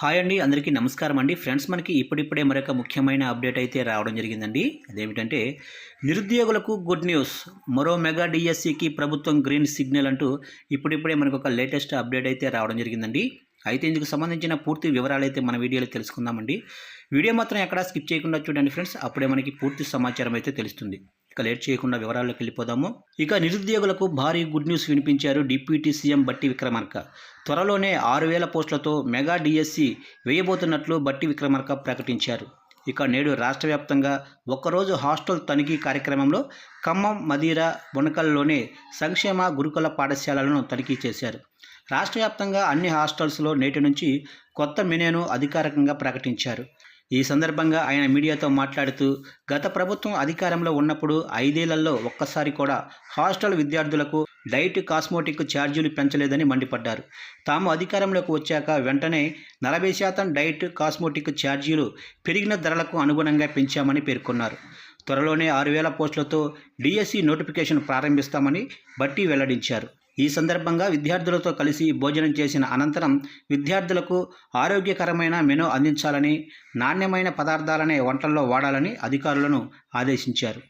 Hi అండి అందరికీ నమస్కారం అండి. ఫ్రెండ్స్ మనకి ఇప్పుడిప్పుడే మరొక ముఖ్యమైన అప్డేట్ అయితే రావడం జరిగిందండి. అదేమిటంటే నిరుద్యోగులకు గుడ్ న్యూస్. మరో మెగా డిఎస్సికి ప్రభుత్వం గ్రీన్ సిగ్నల్ అంటూ ఇప్పుడిప్పుడే మనకు ఒక లేటెస్ట్ అప్డేట్ అయితే రావడం జరిగిందండి. అయితే ఇందుకు సంబంధించిన పూర్తి వివరాలు అయితే మన వీడియోలో తెలుసుకుందామండి. వీడియో మాత్రం ఎక్కడా స్కిప్ చేయకుండా చూడండి ఫ్రెండ్స్. అప్పుడే మనకి పూర్తి సమాచారం అయితే తెలుస్తుంది. ఇక లేట్ చేయకుండా వివరాల్లోకి వెళ్ళిపోదాము. ఇక నిరుద్యోగులకు భారీ గుడ్ న్యూస్ వినిపించారు డిప్యూటీ సీఎం బట్టి విక్రమార్క. త్వరలోనే ఆరు వేల పోస్టులతో మెగా డిఎస్సి వేయబోతున్నట్లు బట్టి విక్రమార్క ప్రకటించారు. ఇక నేడు రాష్ట్ర వ్యాప్తంగా ఒక్కరోజు హాస్టల్ తనిఖీ కార్యక్రమంలో ఖమ్మం మదీర బునకల్లోనే సంక్షేమ గురుకుల పాఠశాలలను తనిఖీ చేశారు. రాష్ట్ర వ్యాప్తంగా అన్ని హాస్టల్స్లో నేటి నుంచి కొత్త మెనూను అధికారికంగా ప్రకటించారు. ఈ సందర్భంగా ఆయన మీడియాతో మాట్లాడుతూ గత ప్రభుత్వం అధికారంలో ఉన్నప్పుడు ఐదేళ్ళలో ఒక్కసారి కూడా హాస్టల్ విద్యార్థులకు డైట్ కాస్మోటిక్ ఛార్జీలు పెంచలేదని మండిపడ్డారు. తాము అధికారంలోకి వచ్చాక వెంటనే నలభై శాతం డైట్ కాస్మోటిక్ ఛార్జీలు పెరిగిన ధరలకు అనుగుణంగా పెంచామని పేర్కొన్నారు. త్వరలోనే ఆరు వేల పోస్టులతో డిఎస్సి నోటిఫికేషన్ ప్రారంభిస్తామని బట్టి వెల్లడించారు. ఈ సందర్భంగా విద్యార్థులతో కలిసి భోజనం చేసిన అనంతరం విద్యార్థులకు ఆరోగ్యకరమైన మెను అందించాలని నాణ్యమైన పదార్థాలనే వంటల్లో వాడాలని అధికారులను ఆదేశించారు.